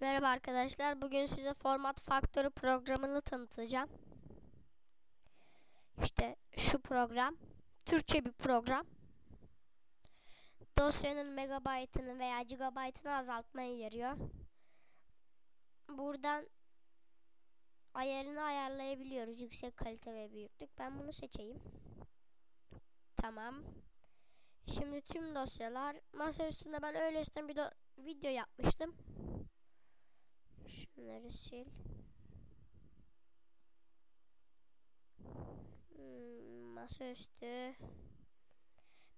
Merhaba arkadaşlar. Bugün size Format Factory programını tanıtacağım. İşte şu program. Türkçe bir program. Dosyanın megabaytını veya gigabaytını azaltmaya yarıyor. Buradan ayarını ayarlayabiliyoruz. Yüksek kalite ve büyüklük. Ben bunu seçeyim. Tamam. Şimdi tüm dosyalar masa üstünde ben öylesine bir video yapmıştım. Şunları sil. Hmm, masaüstü.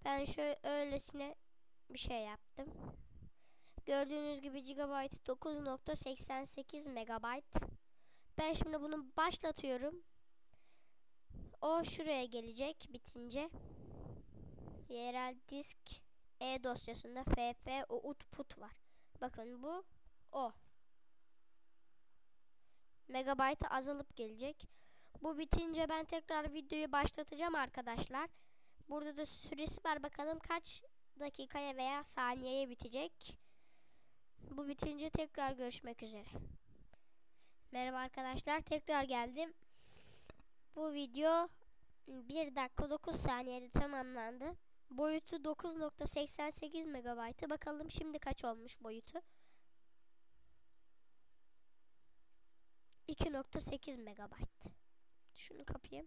Ben şöyle öylesine bir şey yaptım. Gördüğünüz gibi gigabyte 9.88 megabayt. Ben şimdi bunu başlatıyorum. O şuraya gelecek bitince. Yerel disk E dosyasında FF output var. Bakın bu o megabaytı azalıp gelecek. Bu bitince ben tekrar videoyu başlatacağım arkadaşlar. Burada da süresi var bakalım kaç dakikaya veya saniyeye bitecek. Bu bitince tekrar görüşmek üzere. Merhaba arkadaşlar tekrar geldim. Bu video 1 dakika 9 saniyede tamamlandı. Boyutu 9.88 megabaytı. Bakalım şimdi kaç olmuş boyutu. 2.8 megabayt. Şunu kapayım.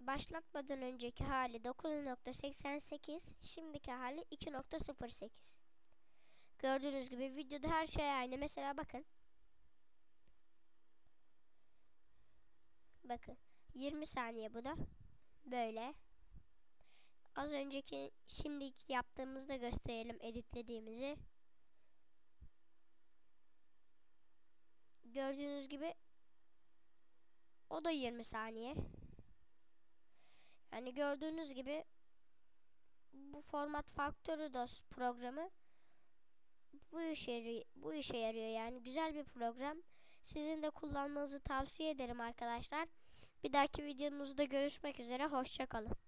Başlatmadan önceki hali 9.88, şimdiki hali 2.08. Gördüğünüz gibi videoda her şey aynı. Mesela bakın. Bakın. 20 saniye bu da. Böyle. Az önceki şimdiki yaptığımızda gösterelim editlediğimizi. Gördüğünüz gibi o da 20 saniye. Yani gördüğünüz gibi bu format Factory DOS programı bu işe bu işe yarıyor yani güzel bir program. Sizin de kullanmanızı tavsiye ederim arkadaşlar. Bir dahaki videomuzda görüşmek üzere. Hoşçakalın.